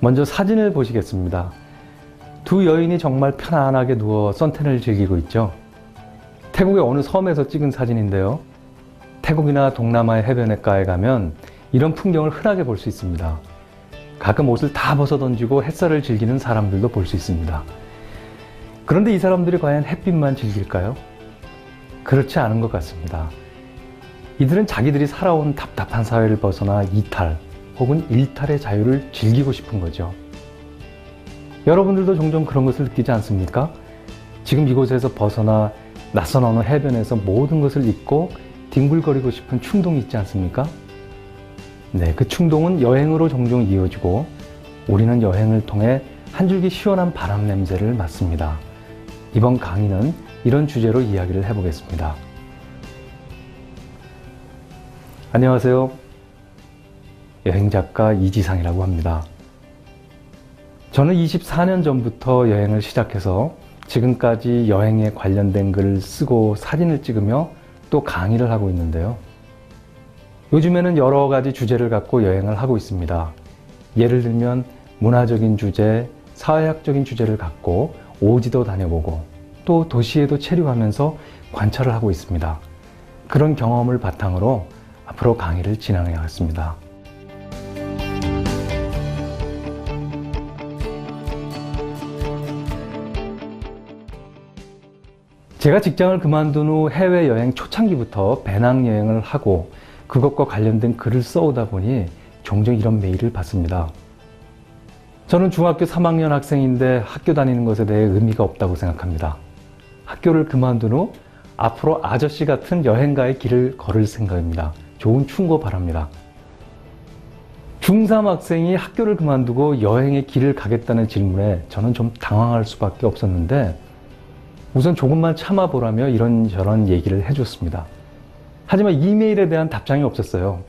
먼저 사진을 보시겠습니다. 두 여인이 정말 편안하게 누워 선탠을 즐기고 있죠. 태국의 어느 섬에서 찍은 사진인데요. 태국이나 동남아의 해변가에 가면 이런 풍경을 흔하게 볼 수 있습니다. 가끔 옷을 다 벗어 던지고 햇살을 즐기는 사람들도 볼 수 있습니다. 그런데 이 사람들이 과연 햇빛만 즐길까요? 그렇지 않은 것 같습니다. 이들은 자기들이 살아온 답답한 사회를 벗어나 이탈 혹은 일탈의 자유를 즐기고 싶은 거죠. 여러분들도 종종 그런 것을 느끼지 않습니까? 지금 이곳에서 벗어나 낯선 어느 해변에서 모든 것을 잊고 뒹굴거리고 싶은 충동이 있지 않습니까? 네, 그 충동은 여행으로 종종 이어지고 우리는 여행을 통해 한 줄기 시원한 바람 냄새를 맡습니다. 이번 강의는 이런 주제로 이야기를 해보겠습니다. 안녕하세요. 여행작가 이지상이라고 합니다. 저는 24년 전부터 여행을 시작해서 지금까지 여행에 관련된 글을 쓰고 사진을 찍으며 또 강의를 하고 있는데요. 요즘에는 여러 가지 주제를 갖고 여행을 하고 있습니다. 예를 들면 문화적인 주제, 사회학적인 주제를 갖고 오지도 다녀보고 또 도시에도 체류하면서 관찰을 하고 있습니다. 그런 경험을 바탕으로 앞으로 강의를 진행해 가겠습니다. 제가 직장을 그만둔 후 해외여행 초창기부터 배낭여행을 하고 그것과 관련된 글을 써오다 보니 종종 이런 메일을 받습니다. 저는 중학교 3학년 학생인데 학교 다니는 것에 대해 의미가 없다고 생각합니다. 학교를 그만둔 후 앞으로 아저씨 같은 여행가의 길을 걸을 생각입니다. 좋은 충고 바랍니다. 중3 학생이 학교를 그만두고 여행의 길을 가겠다는 질문에 저는 좀 당황할 수밖에 없었는데 우선 조금만 참아보라며 이런저런 얘기를 해줬습니다. 하지만 이메일에 대한 답장이 없었어요.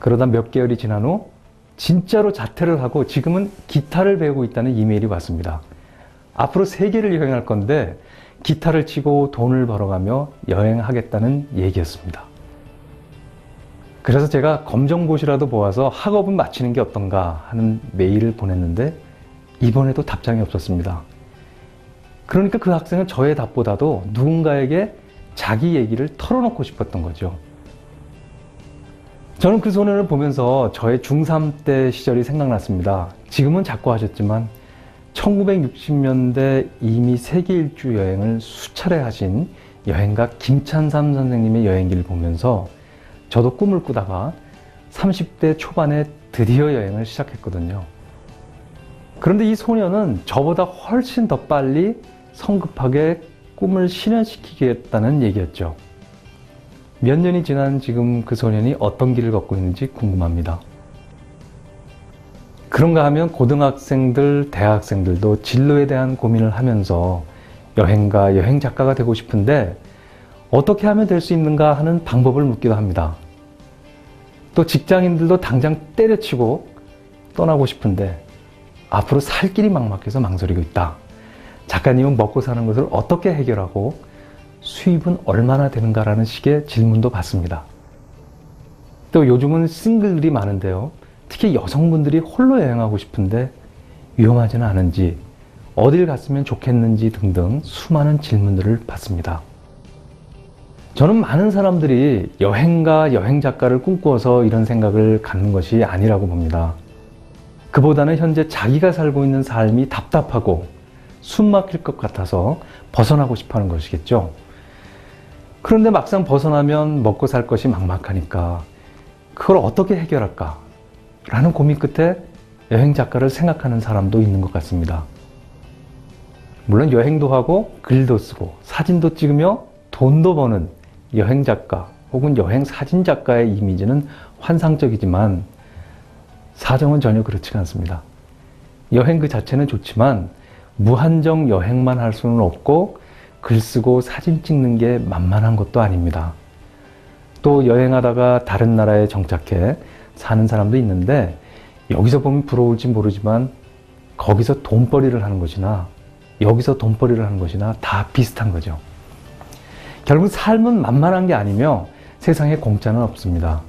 그러다 몇 개월이 지난 후 진짜로 자퇴를 하고 지금은 기타를 배우고 있다는 이메일이 왔습니다. 앞으로 세계를 여행할 건데 기타를 치고 돈을 벌어가며 여행하겠다는 얘기였습니다. 그래서 제가 검정고시라도 모아서 학업은 마치는 게 어떤가 하는 메일을 보냈는데 이번에도 답장이 없었습니다. 그러니까 그 학생은 저의 답보다도 누군가에게 자기 얘기를 털어놓고 싶었던 거죠. 저는 그 소년을 보면서 저의 중3 때 시절이 생각났습니다. 지금은 자꾸 하셨지만 1960년대 이미 세계 일주 여행을 수차례 하신 여행가 김찬삼 선생님의 여행기를 보면서 저도 꿈을 꾸다가 30대 초반에 드디어 여행을 시작했거든요. 그런데 이 소년은 저보다 훨씬 더 빨리 성급하게 꿈을 실현시키겠다는 얘기였죠. 몇 년이 지난 지금 그 소년이 어떤 길을 걷고 있는지 궁금합니다. 그런가 하면 고등학생들, 대학생들도 진로에 대한 고민을 하면서 여행가, 여행 작가가 되고 싶은데 어떻게 하면 될 수 있는가 하는 방법을 묻기도 합니다. 또 직장인들도 당장 때려치고 떠나고 싶은데 앞으로 살 길이 막막해서 망설이고 있다. 작가님은 먹고 사는 것을 어떻게 해결하고 수입은 얼마나 되는가라는 식의 질문도 받습니다. 또 요즘은 싱글들이 많은데요. 특히 여성분들이 홀로 여행하고 싶은데 위험하지는 않은지, 어딜 갔으면 좋겠는지 등등 수많은 질문들을 받습니다. 저는 많은 사람들이 여행가, 여행 작가를 꿈꾸어서 이런 생각을 갖는 것이 아니라고 봅니다. 그보다는 현재 자기가 살고 있는 삶이 답답하고 숨 막힐 것 같아서 벗어나고 싶어 하는 것이겠죠. 그런데 막상 벗어나면 먹고 살 것이 막막하니까 그걸 어떻게 해결할까? 라는 고민 끝에 여행 작가를 생각하는 사람도 있는 것 같습니다. 물론 여행도 하고 글도 쓰고 사진도 찍으며 돈도 버는 여행 작가 혹은 여행 사진 작가의 이미지는 환상적이지만 사정은 전혀 그렇지가 않습니다. 여행 그 자체는 좋지만 무한정 여행만 할 수는 없고 글 쓰고 사진 찍는 게 만만한 것도 아닙니다. 또 여행하다가 다른 나라에 정착해 사는 사람도 있는데 여기서 보면 부러울지 모르지만 거기서 돈벌이를 하는 것이나 여기서 돈벌이를 하는 것이나 다 비슷한 거죠. 결국 삶은 만만한 게 아니며 세상에 공짜는 없습니다.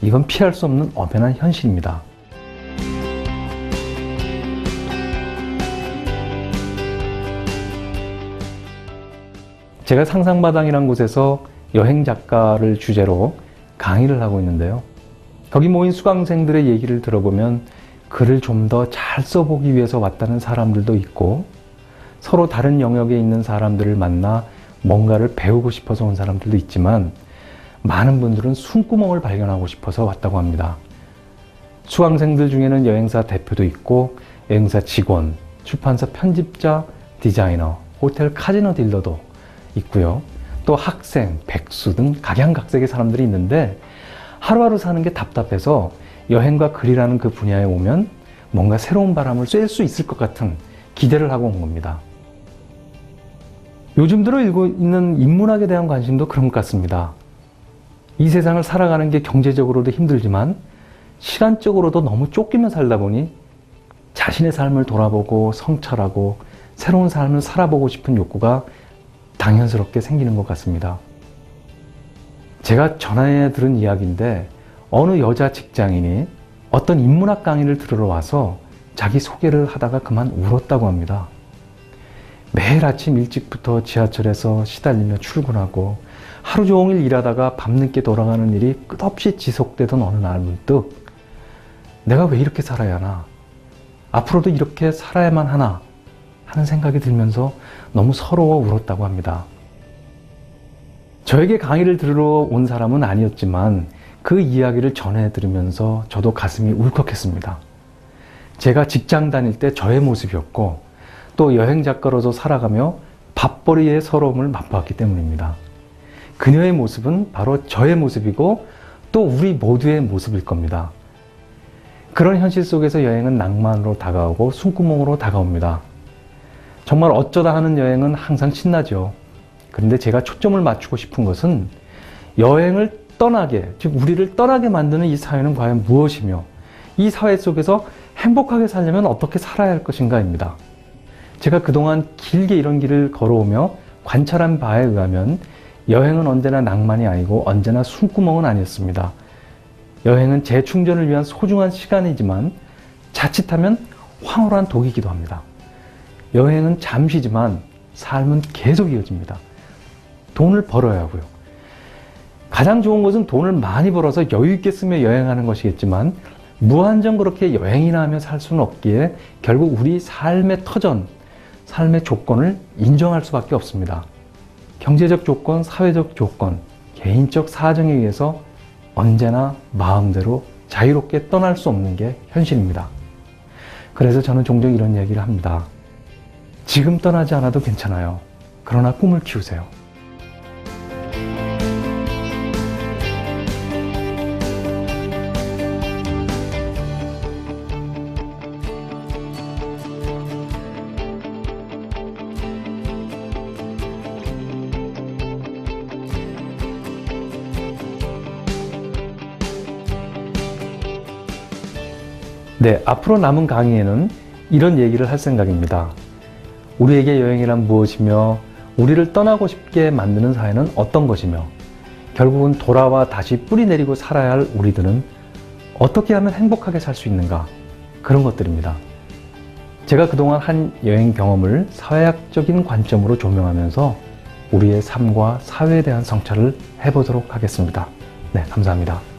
이건 피할 수 없는 엄연한 현실입니다. 제가 상상마당이라는 곳에서 여행 작가를 주제로 강의를 하고 있는데요. 거기 모인 수강생들의 얘기를 들어보면 글을 좀 더 잘 써보기 위해서 왔다는 사람들도 있고 서로 다른 영역에 있는 사람들을 만나 뭔가를 배우고 싶어서 온 사람들도 있지만 많은 분들은 숨구멍을 발견하고 싶어서 왔다고 합니다. 수강생들 중에는 여행사 대표도 있고 여행사 직원, 출판사 편집자, 디자이너, 호텔 카지노 딜러도 있고요. 또 학생, 백수 등 각양각색의 사람들이 있는데 하루하루 사는 게 답답해서 여행과 글이라는 그 분야에 오면 뭔가 새로운 바람을 쐴 수 있을 것 같은 기대를 하고 온 겁니다. 요즘 들어 일고 있는 인문학에 대한 관심도 그런 것 같습니다. 이 세상을 살아가는 게 경제적으로도 힘들지만 시간적으로도 너무 쫓기며 살다 보니 자신의 삶을 돌아보고 성찰하고 새로운 삶을 살아보고 싶은 욕구가 당연스럽게 생기는 것 같습니다. 제가 전화에 들은 이야기인데 어느 여자 직장인이 어떤 인문학 강의를 들으러 와서 자기 소개를 하다가 그만 울었다고 합니다. 매일 아침 일찍부터 지하철에서 시달리며 출근하고 하루 종일 일하다가 밤늦게 돌아가는 일이 끝없이 지속되던 어느 날 문득 내가 왜 이렇게 살아야 하나? 앞으로도 이렇게 살아야만 하나? 하는 생각이 들면서 너무 서러워 울었다고 합니다. 저에게 강의를 들으러 온 사람은 아니었지만 그 이야기를 전해 들으면서 저도 가슴이 울컥했습니다. 제가 직장 다닐 때 저의 모습이었고 또 여행 작가로서 살아가며 밥벌이의 서러움을 맛보았기 때문입니다. 그녀의 모습은 바로 저의 모습이고 또 우리 모두의 모습일 겁니다. 그런 현실 속에서 여행은 낭만으로 다가오고 숨구멍으로 다가옵니다. 정말 어쩌다 하는 여행은 항상 신나죠. 그런데 제가 초점을 맞추고 싶은 것은 여행을 떠나게, 즉 우리를 떠나게 만드는 이 사회는 과연 무엇이며 이 사회 속에서 행복하게 살려면 어떻게 살아야 할 것인가입니다. 제가 그동안 길게 이런 길을 걸어오며 관찰한 바에 의하면 여행은 언제나 낭만이 아니고 언제나 숨구멍은 아니었습니다. 여행은 재충전을 위한 소중한 시간이지만 자칫하면 황홀한 독이기도 합니다. 여행은 잠시지만 삶은 계속 이어집니다. 돈을 벌어야 하고요. 가장 좋은 것은 돈을 많이 벌어서 여유 있게 쓰며 여행하는 것이겠지만 무한정 그렇게 여행이나 하며 살 수는 없기에 결국 우리 삶의 터전, 삶의 조건을 인정할 수밖에 없습니다. 경제적 조건, 사회적 조건, 개인적 사정에 의해서 언제나 마음대로 자유롭게 떠날 수 없는 게 현실입니다. 그래서 저는 종종 이런 얘기를 합니다. 지금 떠나지 않아도 괜찮아요. 그러나 꿈을 키우세요. 네, 앞으로 남은 강의에는 이런 얘기를 할 생각입니다. 우리에게 여행이란 무엇이며 우리를 떠나고 싶게 만드는 사회는 어떤 것이며 결국은 돌아와 다시 뿌리 내리고 살아야 할 우리들은 어떻게 하면 행복하게 살 수 있는가 그런 것들입니다. 제가 그동안 한 여행 경험을 사회학적인 관점으로 조명하면서 우리의 삶과 사회에 대한 성찰을 해보도록 하겠습니다. 네, 감사합니다.